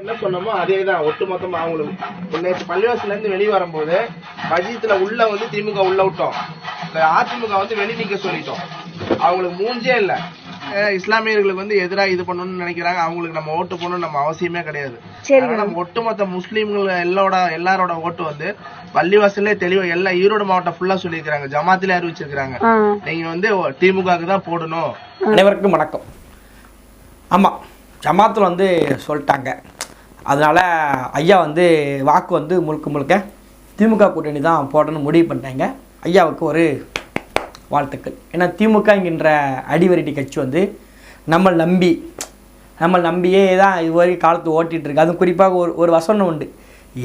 என்ன சொன்னோமோ அதே தான் ஒட்டுமொத்தமா அவங்களுக்கு நேற்று பள்ளிவாசல்ல இருந்து வெளியே வரும்போது மஜித்துல உள்ள வந்து திமுக உள்ள விட்டோம். இந்த அதிமுக வந்து வெளி நிக்க சொல்லிட்டோம். அவங்களுக்கு மூஞ்சே இல்ல. இஸ்லாமியர்களுக்கு வந்து எதிராக இது பண்ணணும்னு நினைக்கிறாங்க. அவங்களுக்கு நம்ம ஓட்டு போடணும்னு நம்ம அவசியமே கிடையாது. நம்ம ஒட்டுமொத்த முஸ்லீம்கள் எல்லாரோட எல்லாரோட ஓட்டு வந்து பள்ளிவாசல்லே தெளிவா எல்லா ஈரோடு மாவட்டம் ஃபுல்லா சொல்லியிருக்காங்க ஜமாத்திலே அறிவிச்சிருக்காங்க நீங்க வந்து திமுகவுக்கு தான் போடணும். அனைவருக்கும் வணக்கம். ஆமாம் ஜமாத்தில் வந்து சொல்லிட்டாங்க. அதனால் ஐயா வந்து வாக்கு வந்து முழுக்க முழுக்க திமுக கூட்டணி தான் போடணும்னு முடிவு பண்ணிட்டாங்க. ஐயாவுக்கு ஒரு வாழ்த்துக்கள். ஏன்னா திமுக என்கின்ற அடிவரட்டி கட்சி வந்து நம்ம நம்பி நம்ம நம்பியே தான் இது வரைக்கும் காலத்து ஓட்டிகிட்டு இருக்கு. அதுவும் குறிப்பாக ஒரு ஒரு வசனம் உண்டு.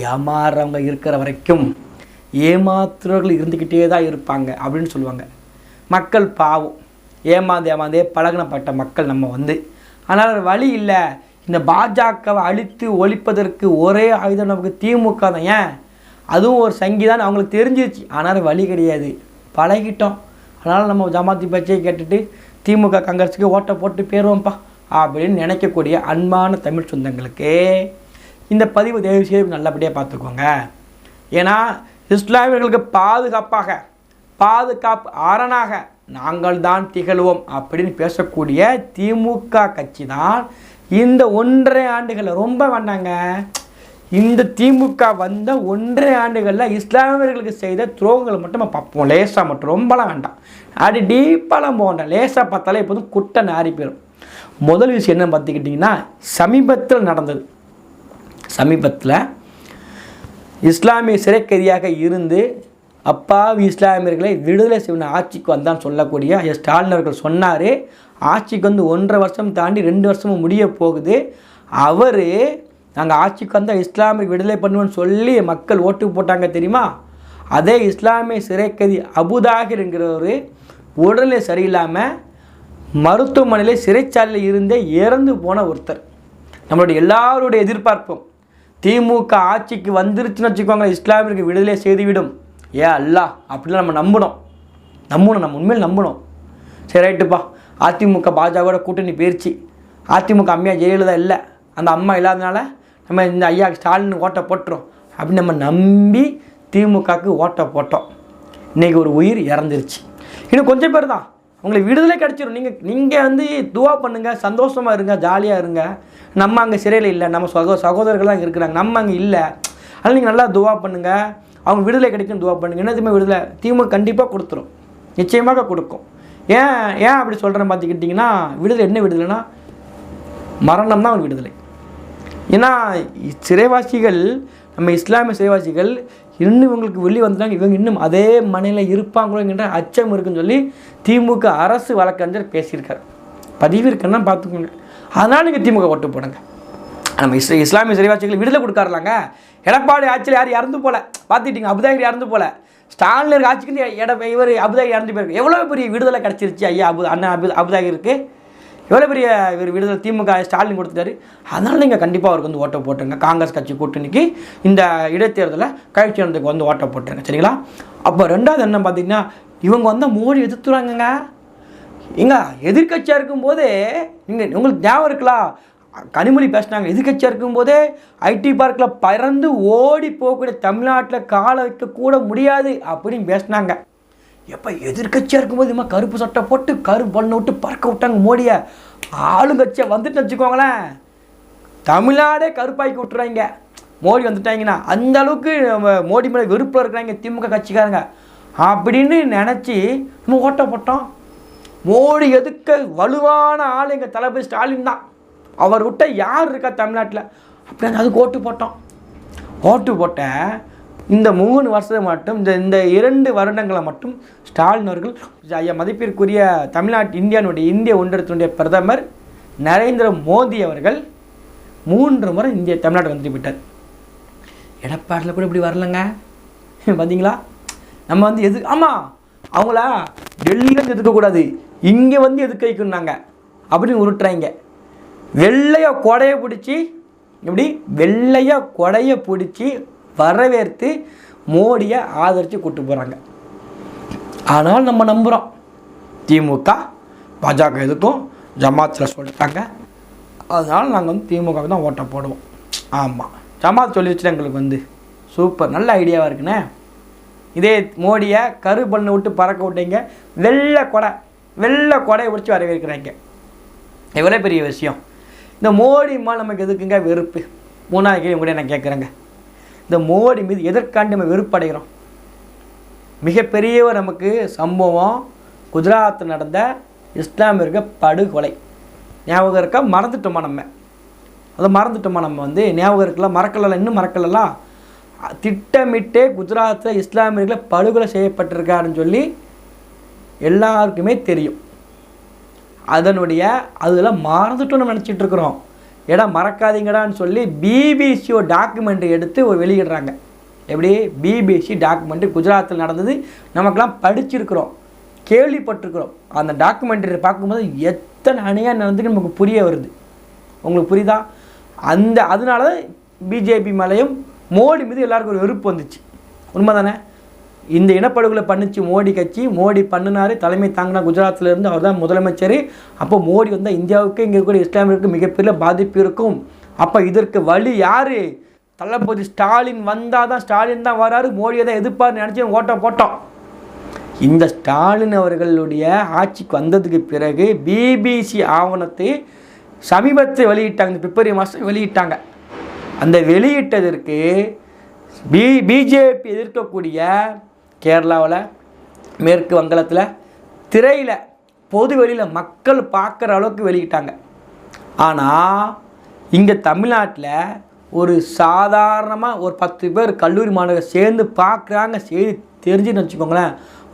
ஏமாறுறவங்க இருக்கிற வரைக்கும் ஏமாத்துறவர்கள் இருந்துக்கிட்டே தான் இருப்பாங்க அப்படின்னு சொல்லுவாங்க. மக்கள் பாவம். ஏமாந்து ஏமாந்தே பழகினப்பட்ட மக்கள் நம்ம வந்து. ஆனால் வழி இல்லை. இந்த பாஜகவை அழித்து ஒழிப்பதற்கு ஒரே ஆயுதம் நமக்கு திமுக தான். ஏன்? அதுவும் ஒரு சங்கிதான் அவங்களுக்கு தெரிஞ்சிருச்சு. ஆனால் வழி கிடையாது. பழகிட்டோம். அதனால் நம்ம ஜமாத்தி பச்சையை கேட்டுட்டு திமுக காங்கிரஸுக்கு ஓட்டை போட்டு போயிடுவோம்ப்பா அப்படின்னு நினைக்கக்கூடிய அன்பான தமிழ் சொந்தங்களுக்கு இந்த பதிவு தயவு செய்து நல்லபடியாக பார்த்துக்கோங்க. ஏன்னா இஸ்லாமியர்களுக்கு பாதுகாப்பாக பாதுகாப்பு அரணாக நாங்கள் தான் திகழ்வோம் அப்படின்னு பேசக்கூடிய திமுக கட்சி தான் இந்த ஒன்றரை ஆண்டுகளில் ரொம்ப வேண்டாங்க இந்த திமுக வந்த ஒன்றரை ஆண்டுகளில் இஸ்லாமியர்களுக்கு செய்த துரோகங்களை மட்டும் நம்ம பார்ப்போம். லேசாக மட்டும். ரொம்பலாம் வேண்டாம். அப்படி டீப்பாலாம் போகண்டா லேசாக பார்த்தாலே எப்போதும் குட்டை நாரி போயிடும் முதல் விஷயம் என்ன பார்த்துக்கிட்டிங்கன்னா சமீபத்தில் நடந்தது. சமீபத்தில் இஸ்லாமிய சிறைக்கைதியாக இருந்து அப்பாவி இஸ்லாமியர்களை விடுதலை செய்யணும் ஆட்சிக்கு வந்தான்னு சொல்லக்கூடிய ஐயா ஸ்டாலின் அவர்கள் சொன்னார். ஆட்சிக்கு வந்து ஒன்றரை வருஷம் தாண்டி ரெண்டு வருஷமும் முடிய போகுது. அவர் நாங்கள் ஆட்சிக்கு வந்தால் இஸ்லாமிய விடுதலை பண்ணுவோன்னு சொல்லி மக்கள் ஓட்டு போட்டாங்க தெரியுமா? அதே இஸ்லாமிய சிறைக்கைதி அபுதாகிர்ங்கிறவர் உடல்நிலை சரியில்லாமல் மருத்துவமனையில் சிறைச்சாலையில் இருந்தே இறந்து போன ஒருத்தர். நம்மளுடைய எல்லாருடைய எதிர்பார்ப்பும் திமுக ஆட்சிக்கு வந்துருச்சுன்னு வச்சுக்கோங்க இஸ்லாமியருக்கு விடுதலை செய்துவிடும். ஏ அல்லா அப்படிலாம் நம்ம நம்பணும். நம்பணும் நம்ம உண்மையில் நம்பணும். சரி ரைட்டுப்பா அதிமுக பாஜகவோட கூட்டணி போயிடுச்சு அதிமுக அம்மையா ஜெயலலிதா இல்லை. அந்த அம்மா இல்லாதனால நம்ம இந்த ஐயா ஸ்டாலின் ஓட்டை போட்டுரும். அப்படின்னு நம்ம நம்பி திமுகவுக்கு ஓட்டை போட்டோம். இன்றைக்கி ஒரு உயிர் இறந்துருச்சு. இன்னும் கொஞ்சம் பேர் தான். உங்களுக்கு விடுதலை கிடச்சிரும். நீங்கள் நீங்கள் வந்து துவா பண்ணுங்கள் சந்தோஷமாக இருங்க ஜாலியாக இருங்க. நம்ம அங்கே சிறையில் இல்லை. நம்ம சகோ சகோதரர்கள் தான் இருக்கிறாங்க. நம்ம அங்கே இல்லை. அதனால் நீங்கள் நல்லா துவா பண்ணுங்கள் அவங்க விடுதலை கிடைக்கும் துவா பண்ணுங்கள் என்னதுமே விடுதலை திமுக கண்டிப்பாக கொடுத்துரும். நிச்சயமாக கொடுக்கும். ஏன் ஏன் அப்படி சொல்கிறேன் பார்த்துக்கிட்டிங்கன்னா விடுதலை என்ன விடுதலைன்னா மரணம் தான் ஒரு விடுதலை. ஏன்னா சிறைவாசிகள் நம்ம இஸ்லாமிய சிறைவாசிகள் இன்னும் இவங்களுக்கு வெளியே வந்துட்டாங்க இவங்க இன்னும் அதே மனையில் இருப்பாங்களோங்கிற அச்சம் இருக்குன்னு சொல்லி திமுக அரசு வழக்கறிஞர் பேசியிருக்கார். பதிவு இருக்குன்னா பார்த்துக்கோங்க. அதனால் நீங்கள் திமுக ஓட்டு போடுங்க. நம்ம இஸ் இஸ்லாமிய சிறைவாசிகள் விடுதலை கொடுக்காருலாங்க. எடப்பாடி ஆட்சியில் யார் இறந்து போல. பார்த்துட்டீங்க அபுதாகிரி இறந்து போல. ஸ்டாலினர் ஆட்சிக்கு எட இவர் அபுதாகி இறந்து போயிருக்கு எவ்வளோ பெரிய விடுதலை கிடச்சிருச்சு ஐயா அபு அண்ணன் அபு அபுதாகிருக்கு எவ்வளோ பெரிய இவர் விடுதலை திமுக ஸ்டாலின் கொடுத்துட்டாரு. அதனால் நீங்கள் கண்டிப்பாக அவருக்கு வந்து ஓட்டை போட்டுருங்க. காங்கிரஸ் கட்சி கூட்டணிக்கு இந்த இடைத்தேர்தலில் கழிச்சினத்துக்கு வந்து ஓட்டை போட்டுருங்க. சரிங்களா? அப்போ ரெண்டாவது என்ன பார்த்தீங்கன்னா இவங்க வந்து மோடி எதிர்த்துறாங்கங்க ஏங்க எதிர்க்கட்சியாக இருக்கும்போதே நீங்கள் உங்களுக்கு ஞாபகம் இருக்கலாம் கனிமொழி பேசினாங்க. எதிர்க்கட்சியாக இருக்கும்போதே ஐடி பார்க்கில் பறந்து ஓடி போகக்கூடிய தமிழ்நாட்டில் காலை வைக்க கூட முடியாது அப்படின்னு பேசினாங்க. எப்போ எதிர்க்கட்சியாக இருக்கும்போது இம்மா கருப்பு சட்டை போட்டு கருப்பு பண்ண விட்டு பறக்க விட்டாங்க மோடியை. ஆளுங்கட்சியாக வந்துட்டு வச்சுக்கோங்களேன். தமிழ்நாடே கருப்பாக்கி விட்டுறாங்க. மோடி வந்துட்டாங்கன்னா அந்த அளவுக்கு நம்ம மோடி மேலே வெறுப்பில் இருக்கிறாங்க திமுக கட்சிக்காரங்க. அப்படின்னு நினச்சி நம்ம ஓட்ட போட்டோம். மோடி எதுக்க வலுவான ஆள் எங்கள் தளபதி ஸ்டாலின் தான். அவர் விட்ட யார் இருக்கா தமிழ்நாட்டில்? அப்படி அதுக்கு ஓட்டு போட்டோம். ஓட்டு போட்ட இந்த மூணு வருஷத்தை மட்டும் இந்த இந்த இரண்டு வருடங்களை மட்டும் ஸ்டாலின் அவர்கள் ஐயா மதிப்பிற்குரிய தமிழ்நாட்டு இந்தியானுடைய இந்திய ஒன்றியத்தினுடைய பிரதமர் நரேந்திர மோடி அவர்கள் மூன்று முறை இந்திய தமிழ்நாடு வந்துட்டு விட்டார் எடப்பாடில் கூட இப்படி வரலங்க. பார்த்தீங்களா நம்ம வந்து எது ஆமாம் அவங்களா டெல்லியிலேருந்து எதுக்கக்கூடாது இங்கே வந்து எதுக்க வைக்கணுன்னாங்க அப்படின்னு உருட்டுறாங்க. வெள்ளையாக கொடையை பிடிச்சி எப்படி? வெள்ளையாக கொடையை பிடிச்சி வரவேற்று மோடியை ஆதரித்து கூட்டு போகிறாங்க ஆனால் நம்ம நம்புகிறோம் திமுக பாஜக எதுக்கும் ஜமாத்தில் சொல்லிட்டாங்க. அதனால் நாங்கள் வந்து திமுகவுக்கு தான் ஓட்டை போடுவோம். ஆமாம் ஜமாத் சொல்லி வச்சுட்டு எங்களுக்கு வந்து சூப்பர் நல்ல ஐடியாவாக இருக்குண்ணே. இதே மோடியை கரு பண்ணு விட்டு பறக்க விட்டீங்க வெள்ளை கொடை வெள்ளை கொடையை பிடிச்சி வரவேற்கிறாங்க. எவ்வளோ பெரிய விஷயம். இந்த மோடி மேலே நமக்கு எதுக்குங்க வெறுப்பு? மூணாவது கேள்வி கூட நான் கேட்குறேங்க. இந்த மோடி மீது எதற்காண்டி நம்ம வெறுப்படைகிறோம்? மிகப்பெரிய ஒரு நமக்கு சம்பவம் குஜராத்தில் நடந்த இஸ்லாமியர்கள் படுகொலை. ஞாபகம் இருக்கா? மறந்துட்டோமா நம்ம. அதை மறந்துட்டோமா நம்ம வந்து? ஞாபகம் இருக்கலாம் மறக்கலாம் இன்னும் மறக்கலாம் திட்டமிட்டே குஜராத்தில் இஸ்லாமியர்களை படுகொலை செய்யப்பட்டிருக்காருன்னு சொல்லி எல்லாருக்குமே தெரியும். அதனுடைய அதில் மறந்துட்டோம்னு நினச்சிட்டு இருக்கிறோம் ஏடா மறக்காதீங்கடான்னு சொல்லி பிபிசியோ டாக்குமெண்ட் எடுத்து ஒரு வெளியிடுறாங்க. எப்படி? பிபிசி டாக்குமெண்ட்டு குஜராத்தில் நடந்தது. நமக்கெல்லாம் படிச்சிருக்கிறோம். கேள்விப்பட்டிருக்கிறோம். அந்த டாக்குமெண்ட்ரி பார்க்கும்போது எத்தனை அணியாக நடந்துட்டு நமக்கு புரிய வருது. உங்களுக்கு புரியுதா? அந்த அதனால தான் பிஜேபி மேலேயும் மோடி மீது எல்லாருக்கும் ஒரு வெறுப்பு வந்துச்சு. உண்மை தானே இந்த இனப்படுகொலை பண்ணிச்சு மோடி கட்சி. மோடி பண்ணினார் தலைமை தாங்கினா குஜராத்தில் இருந்து அவர் தான் முதலமைச்சர். அப்போ மோடி வந்தால் இந்தியாவுக்கு இங்கே இருக்கக்கூடிய இஸ்லாமியருக்கு மிகப்பெரிய பாதிப்பு இருக்கும். அப்போ இதற்கு வழி யார்? தளபதி ஸ்டாலின் வந்தால் தான் ஸ்டாலின் தான் வராரு. மோடியை தான் எதிர்ப்பார் நினச்சி ஓட்டம் போட்டோம். இந்த ஸ்டாலின் அவர்களுடைய ஆட்சிக்கு வந்ததுக்கு பிறகு பிபிசி ஆவணத்தை சமீபத்தை வெளியிட்டாங்க. இந்த பிப்ரவரி மாதம் வெளியிட்டாங்க. அந்த வெளியிட்டதற்கு பி பிஜேபி எதிர்க்கக்கூடிய கேரளாவில் மேற்கு வங்கலத்தில் திரையில் பொது வெளியில் மக்கள் பார்க்குற அளவுக்கு வெளியிட்டாங்க. ஆனால் இங்கே தமிழ்நாட்டில் ஒரு சாதாரணமாக ஒரு பத்து பேர் கல்லூரி மாணவர்கள் சேர்ந்து பார்க்குறாங்க செய்தி தெரிஞ்சுன்னு வச்சுக்கோங்களேன்.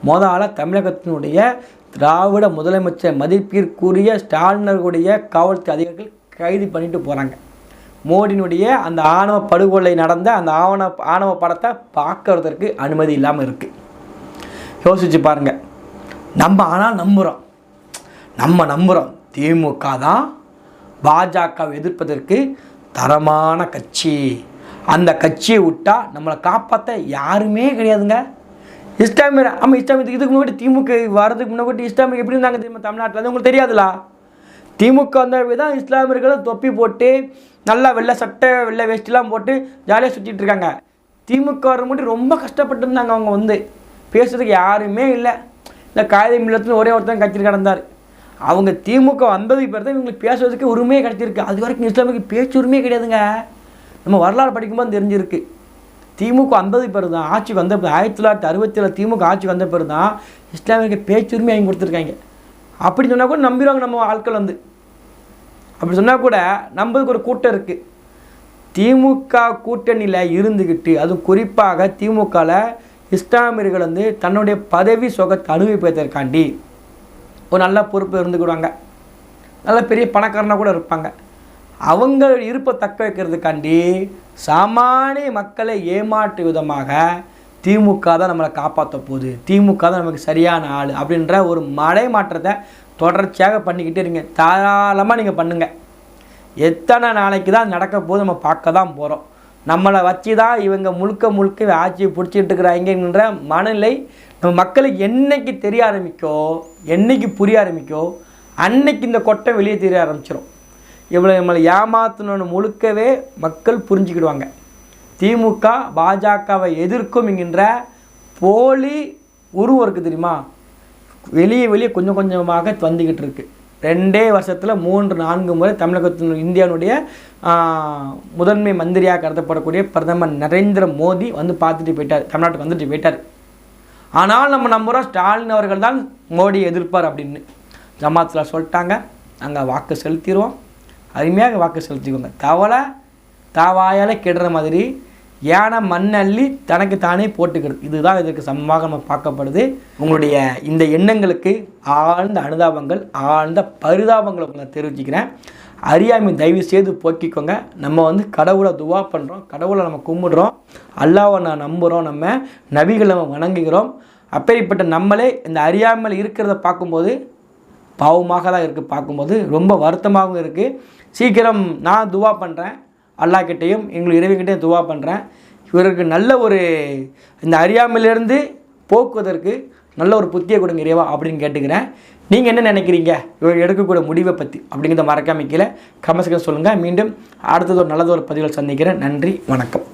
முதல்ல தமிழகத்தினுடைய திராவிட முதலமைச்சர் மதிப்பிற்குரிய ஸ்டாலினர்களுடைய காவல்துறை அதிகாரிகள் கைது பண்ணிட்டு போகிறாங்க மோடியினுடைய அந்த ஆணவ படுகொலை நடந்த அந்த ஆவண ஆணவ படத்தை பார்க்கறதற்கு அனுமதி இல்லாமல் இருக்குது யோசிச்சு பாருங்க. நம்ம ஆனால் நம்புகிறோம் நம்ம நம்புகிறோம் திமுக தான் பாஜகவை எதிர்ப்பதற்கு தரமான கட்சி. அந்த கட்சியை விட்டால் நம்மளை காப்பாற்ற யாருமே கிடையாதுங்க. இஸ்லாமியர் ஆமாம் இஸ்லாமியத்துக்கு இதுக்கு முன்னாடி திமுக வர்றதுக்கு முன்னாடி இஸ்லாமியர் எப்படி இருந்தாங்க தெரியுமா தமிழ்நாட்டில்? அது உங்களுக்கு தெரியாதுலா? திமுக வந்தால் தான் இஸ்லாமியர்களை தொப்பி போட்டு நல்லா வெள்ளை சட்டை வெள்ளை வேஷ்டிலாம் போட்டு ஜாலியாக சுற்றிட்டு இருக்காங்க. திமுக மட்டும் ரொம்ப கஷ்டப்பட்டுருந்தாங்க அவங்க வந்து. பேசுறதுக்கு யாருமே இல்லை. இந்த காகித மில்லத்தில் ஒரே ஒருத்தன் கட்சியில் கிடந்தார். அவங்க திமுக வந்ததுக்கு பிறகு தான் இவங்களுக்கு பேசுறதுக்கு உரிமையே கிடச்சிருக்கு. அது வரைக்கும் இஸ்லாமிக்கு பேச்சு உரிமையே கிடையாதுங்க. நம்ம வரலாறு படிக்கும்போது தெரிஞ்சிருக்கு. திமுக வந்ததுக்கு பிறகு தான் ஆட்சிக்கு வந்த ஆயிரத்தி தொள்ளாயிரத்தி அறுபத்தி ஏழு திமுக ஆட்சிக்கு வந்த பிறகு தான் இஸ்லாமியருக்கு பேச்சுரிமை அவங்க கொடுத்துருக்காங்க. அப்படி சொன்னால் கூட நம்பிடுவாங்க நம்ம ஆட்கள் வந்து. அப்படி சொன்னால் கூட நம்மளுக்கு ஒரு கூட்டம் இருக்குது திமுக கூட்டணியில் இருந்துக்கிட்டு அதுவும் குறிப்பாக திமுகவில் இஸ்லாமியர்கள் வந்து தன்னுடைய பதவி சுகத்தை அனுபவிப்பதற்காண்டி ஒரு நல்ல பொறுப்பு இருந்துக்கிடுவாங்க. நல்ல பெரிய பணக்காரனாக கூட இருப்பாங்க. அவங்க இருப்பை தக்க வைக்கிறதுக்காண்டி சாமானிய மக்களை ஏமாற்று விதமாக திமுக தான் நம்மளை காப்பாற்ற போகுது. திமுக தான் நமக்கு சரியான ஆள் அப்படின்ற ஒரு மலை மாற்றத்தை தொடர்ச்சியாக பண்ணிக்கிட்டே இருங்க. தாராளமாக நீங்கள் பண்ணுங்கள் எத்தனை நாளைக்கு தான் நடக்க போது நம்ம பார்க்க தான் போகிறோம் நம்மளை வச்சு தான் இவங்க முழுக்க முழுக்க ஆட்சியை பிடிச்சிட்டு இருக்கிறாங்கன்ற மனநிலை நம்ம மக்களுக்கு என்னைக்கு தெரிய ஆரம்பிக்கோ என்னைக்கு புரிய ஆரம்பிக்கோ அன்னைக்கு இந்த கொட்டை வெளியே தெரிய ஆரம்பிச்சிடும் இவ்வளோ நம்மளை ஏமாத்தணும்னு முழுக்கவே மக்கள் புரிஞ்சுக்கிடுவாங்க. திமுக பாஜகவை எதிர்க்கும் என்கின்ற போலி உருவம் இருக்குது தெரியுமா? வெளியே வெளியே கொஞ்சம் கொஞ்சமாக வந்துக்கிட்டு இருக்குது ரெண்டே வருஷத்தில் மூன்று நான்கு முறை தமிழகத்தின் இந்தியாவுடைய முதன்மை மந்திரியாக கருதப்படக்கூடிய பிரதமர் நரேந்திர மோடி வந்து பார்த்துட்டு போயிட்டார். தமிழ்நாட்டுக்கு வந்துட்டு போயிட்டார். ஆனால் நம்ம நம்புகிறோம் ஸ்டாலின் அவர்கள் தான் மோடி எதிர்ப்பார் அப்படின்னு. ஜமாத்தில் சொல்லிட்டாங்க. நாங்கள் வாக்கு செலுத்திடுவோம். அருமையாக வாக்கு செலுத்திக்கோங்க. தவளை தாவாயால் கெடுற மாதிரி யானை மண்ணள்ளி தனக்கு தானே போட்டுக்கிறது இதுதான் இதற்கு சமமாக நம்ம பார்க்கப்படுது. உங்களுடைய இந்த எண்ணங்களுக்கு ஆழ்ந்த அனுதாபங்கள் ஆழ்ந்த பரிதாபங்களை உங்களை தெரிவிச்சுக்கிறேன். அறியாமை தயவு செய்து போக்கிக்கோங்க. நம்ம வந்து கடவுளை துவா பண்ணுறோம் கடவுளை நம்ம கும்பிடுறோம். அல்லாவை நான் நம்புகிறோம் நம்ம நபிகளை நம்ம வணங்குகிறோம். அப்பேற்பட்ட நம்மளே இந்த அறியாமல் இருக்கிறத பார்க்கும்போது பாவமாக தான் இருக்குது பார்க்கும்போது ரொம்ப வருத்தமாகவும் இருக்குது சீக்கிரம் நான் துவா பண்ணுறேன் அல்லாக்கிட்டேயும் எங்கள் இறைவன்கிட்டையும் துவா பண்ணுறேன் இவருக்கு நல்ல ஒரு இந்த அறியாமையிலேருந்து போக்குவதற்கு நல்ல ஒரு புத்தியை கொடுங்க இறைவா அப்படின்னு கேட்டுக்கிறேன். நீங்கள் என்ன நினைக்கிறீங்க? இவர் எடுக்கக்கூடிய முடிவை பற்றி அப்படிங்கிறத மறக்காம கீழே கமெண்ட்ஸ்க்கு சொல்லுங்கள் மீண்டும் அடுத்தது ஒரு நல்லது ஒரு பதிவில் சந்திக்கிறேன். நன்றி வணக்கம்.